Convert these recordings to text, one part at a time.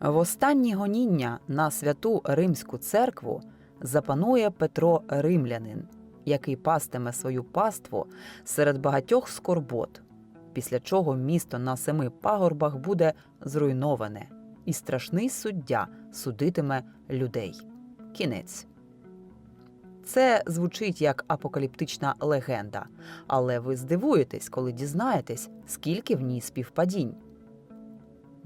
В останні гоніння на святу Римську церкву запанує Петро Римлянин, який пастиме свою паству серед багатьох скорбот, після чого місто на семи пагорбах буде зруйноване, і страшний суддя судитиме людей. Кінець. Це звучить як апокаліптична легенда, але ви здивуєтесь, коли дізнаєтесь, скільки в ній співпадінь.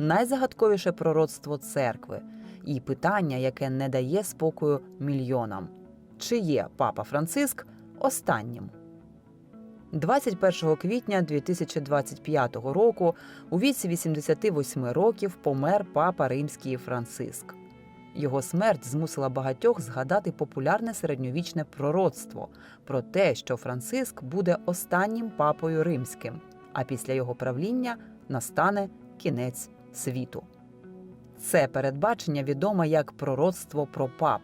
Найзагадковіше пророцтво церкви і питання, яке не дає спокою мільйонам. Чи є папа Франциск останнім? 21 квітня 2025 року у віці 88 років помер папа римський Франциск. Його смерть змусила багатьох згадати популярне середньовічне пророцтво про те, що Франциск буде останнім папою римським, а після його правління настане кінець світу. Це передбачення відоме як пророцтво про пап.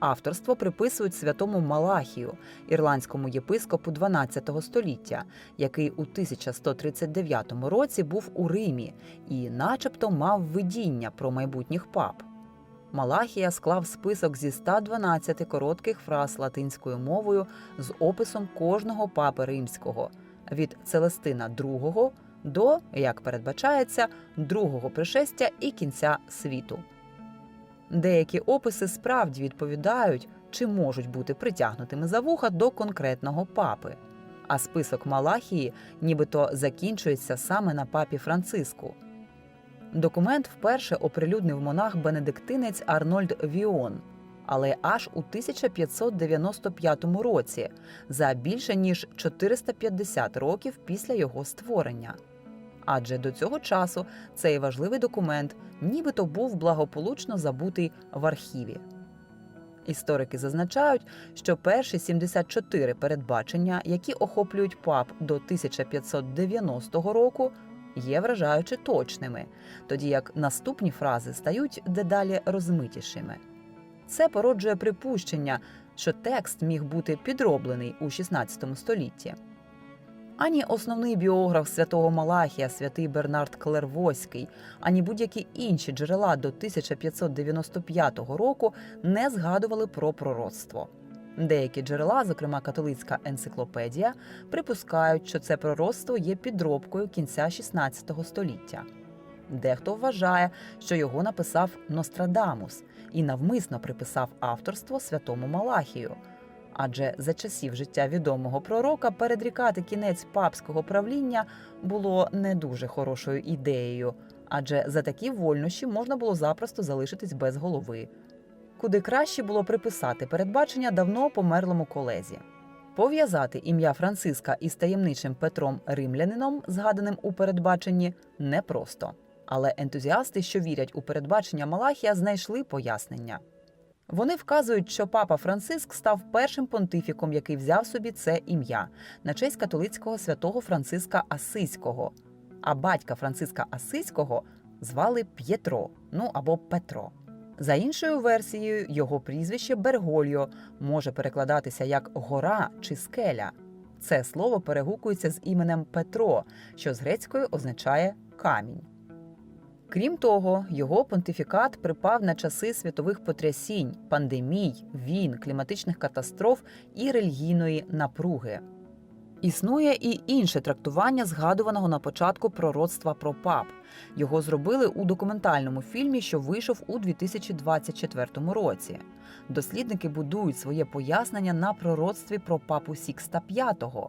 Авторство приписують святому Малахію, ірландському єпископу 12 століття, який у 1139 році був у Римі і, начебто, мав видіння про майбутніх пап. Малахія склав список зі 112 коротких фраз латинською мовою з описом кожного папи римського від Целестина II до, як передбачається, другого пришестя і кінця світу. Деякі описи справді відповідають чи можуть бути притягнутими за вуха до конкретного папи. А список Малахії нібито закінчується саме на папі Франциску. Документ вперше оприлюднив монах-бенедиктинець Арнольд Віон, але аж у 1595 році, за більше ніж 450 років після його створення. Адже до цього часу цей важливий документ нібито був благополучно забутий в архіві. Історики зазначають, що перші 74 передбачення, які охоплюють пап до 1590 року, є вражаючи точними, тоді як наступні фрази стають дедалі розмитішими. Це породжує припущення, що текст міг бути підроблений у 16 столітті. Ані основний біограф святого Малахія, святий Бернард Клервоський, ані будь-які інші джерела до 1595 року не згадували про пророцтво. Деякі джерела, зокрема католицька енциклопедія, припускають, що це пророцтво є підробкою кінця 16 століття. Дехто вважає, що його написав Нострадамус і навмисно приписав авторство святому Малахію. Адже за часів життя відомого пророка передрікати кінець папського правління було не дуже хорошою ідеєю, адже за такі вольнощі можна було запросто залишитись без голови. Куди краще було приписати передбачення давно померлому колезі. Пов'язати ім'я Франциска із таємничим Петром Римлянином, згаданим у передбаченні, непросто. Але ентузіасти, що вірять у передбачення Малахія, знайшли пояснення. Вони вказують, що папа Франциск став першим понтифіком, який взяв собі це ім'я на честь католицького святого Франциска Асиського. А батька Франциска Асиського звали П'єтро, ну або Петро. За іншою версією, його прізвище Бергольо може перекладатися як гора чи скеля. Це слово перегукується з іменем Петро, що з грецької означає камінь. Крім того, його понтифікат припав на часи світових потрясінь, пандемій, війн, кліматичних катастроф і релігійної напруги. Існує і інше трактування згадуваного на початку пророцтва про пап. Його зробили у документальному фільмі, що вийшов у 2024 році. Дослідники будують своє пояснення на пророцтві про папу Сікста V.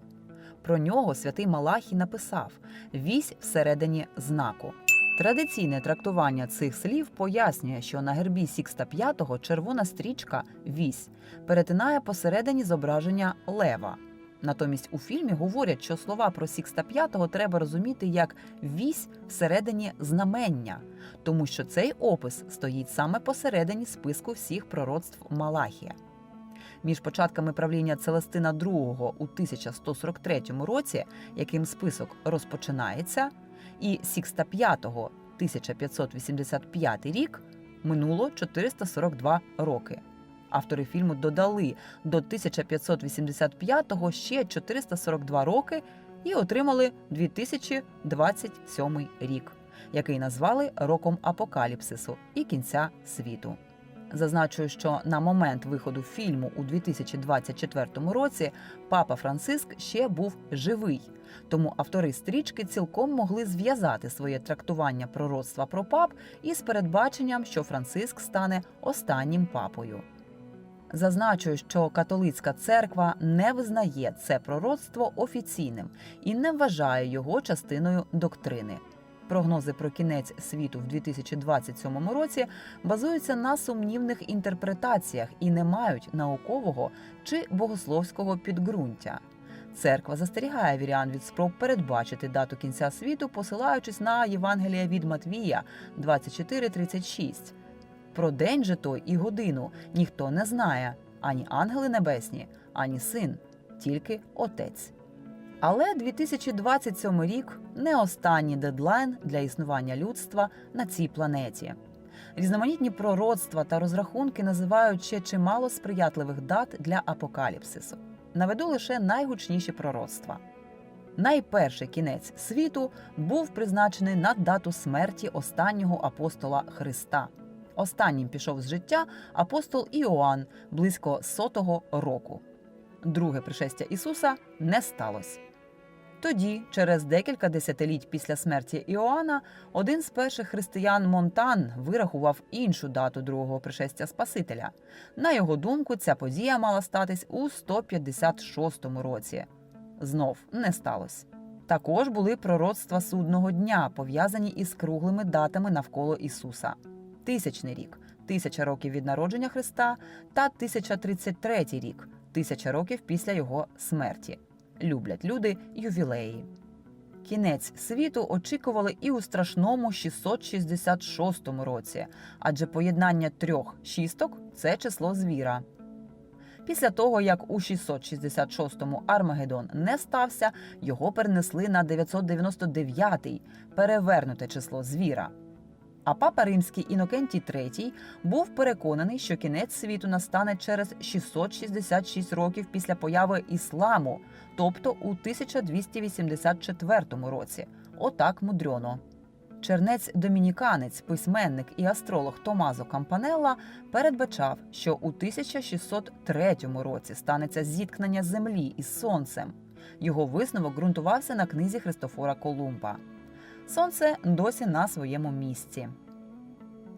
Про нього святий Малахій написав: вісь всередині знаку. Традиційне трактування цих слів пояснює, що на гербі Сікста V червона стрічка вісь перетинає посередині зображення лева. Натомість у фільмі говорять, що слова про Сікста V треба розуміти як вісь всередині знамення, тому що цей опис стоїть саме посередині списку всіх пророцтв Малахія. Між початками правління Целестина II у 1143 році, яким список розпочинається, і Сікста V 1585 рік минуло 442 роки. Автори фільму додали до 1585-го ще 442 роки і отримали 2027 рік. який назвали роком апокаліпсису і кінця світу. Зазначую, що на момент виходу фільму у 2024 році папа Франциск ще був живий, тому автори стрічки цілком могли зв'язати своє трактування пророцтва про пап із передбаченням, що Франциск стане останнім папою. Зазначую, що католицька церква не визнає це пророцтво офіційним і не вважає його частиною доктрини. Прогнози про кінець світу в 2027 році базуються на сумнівних інтерпретаціях і не мають наукового чи богословського підґрунтя. Церква застерігає вірян від спроб передбачити дату кінця світу, посилаючись на Євангелія від Матвія 24.36. Про день же той і годину ніхто не знає ані ангели небесні, ані син, тільки отець. Але 2027 рік не останній дедлайн для існування людства на цій планеті. Різноманітні пророцтва та розрахунки називають ще чимало сприятливих дат для апокаліпсису. Наведу лише найгучніші пророцтва. Найперший кінець світу був призначений на дату смерті останнього апостола Христа. Останнім пішов з життя апостол Іоанн близько сотого року. Друге пришестя Ісуса не сталося. Тоді, через декілька десятиліть після смерті Іоанна, один з перших християн Монтан вирахував іншу дату другого пришестя Спасителя. На його думку, ця подія мала статись у 156 році. Знов не сталося. Також були пророцтва судного дня, пов'язані із круглими датами навколо Ісуса. Тисячний рік тисяча років від народження Христа та 1033 рік тисяча років після його смерті. Люблять люди ювілеї. Кінець світу очікували і у страшному 666 році, адже поєднання трьох шісток це число звіра. Після того, як у 666-му Армагеддон не стався, його перенесли на 999-й перевернуте число звіра. А папа римський Інокентій III був переконаний, що кінець світу настане через 666 років після появи ісламу, тобто у 1284 році. Отак мудрьоно. Чернець домініканець, письменник і астролог Томазо Кампанелла передбачав, що у 1603 році станеться зіткнення землі із сонцем. Його висновок ґрунтувався на книзі Христофора Колумба. Сонце досі на своєму місці.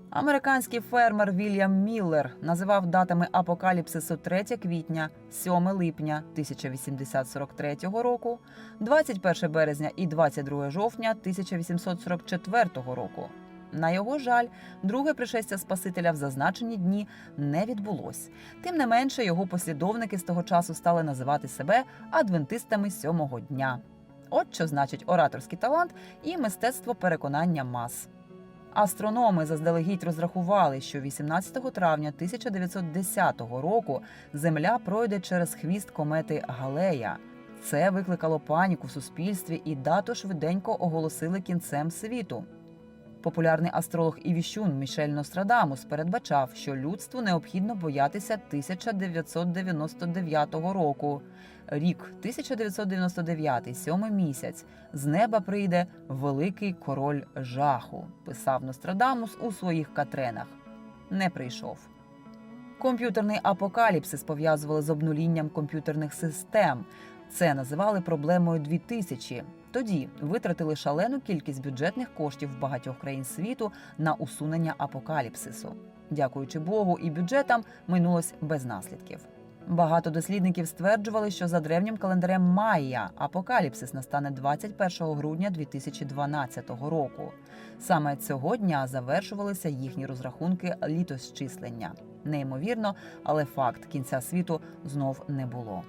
Американський фермер Вільям Міллер називав датами апокаліпсису 3 квітня, 7 липня 1843 року, 21 березня і 22 жовтня 1844 року. На його жаль, друге пришестя Спасителя в зазначені дні не відбулось. Тим не менше, його послідовники з того часу стали називати себе адвентистами сьомого дня. От що значить ораторський талант і мистецтво переконання мас. Астрономи заздалегідь розрахували, що 18 травня 1910 року Земля пройде через хвіст комети Галея. Це викликало паніку в суспільстві і дату швиденько оголосили кінцем світу. Популярний астролог і віщун Мішель Нострадамус передбачав, що людству необхідно боятися 1999 року. Рік 1999, сьомий місяць. З неба прийде великий король жаху, писав Нострадамус у своїх катренах. Не прийшов. Комп'ютерний апокаліпсис пов'язували з обнулінням комп'ютерних систем. Це називали проблемою 2000. Тоді витратили шалену кількість бюджетних коштів багатьох країн світу на усунення апокаліпсису. Дякуючи Богу і бюджетам, минулось без наслідків. Багато дослідників стверджували, що за древнім календарем Майя апокаліпсис настане 21 грудня 2012 року. Саме цього дня завершувалися їхні розрахунки літосчислення. Неймовірно, але факт кінця світу знов не було.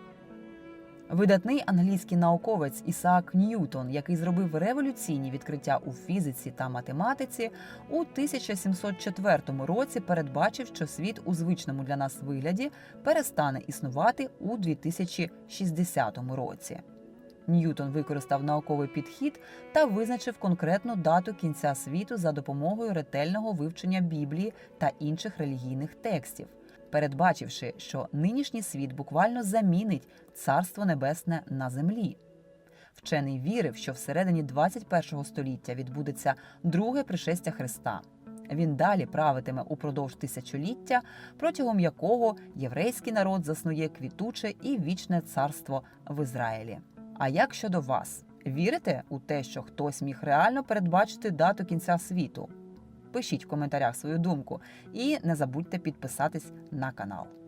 Видатний англійський науковець Ісаак Ньютон, який зробив революційні відкриття у фізиці та математиці, у 1704 році передбачив, що світ у звичному для нас вигляді перестане існувати у 2060 році. Ньютон використав науковий підхід та визначив конкретну дату кінця світу за допомогою ретельного вивчення Біблії та інших релігійних текстів передбачивши, що нинішній світ буквально замінить царство небесне на землі. Вчений вірив, що всередині 21 століття відбудеться друге пришестя Христа. Він далі правитиме упродовж тисячоліття, протягом якого єврейський народ заснує квітуче і вічне царство в Ізраїлі. А як щодо вас? Вірите у те, що хтось міг реально передбачити дату кінця світу? Пишіть в коментарях свою думку і не забудьте підписатись на канал.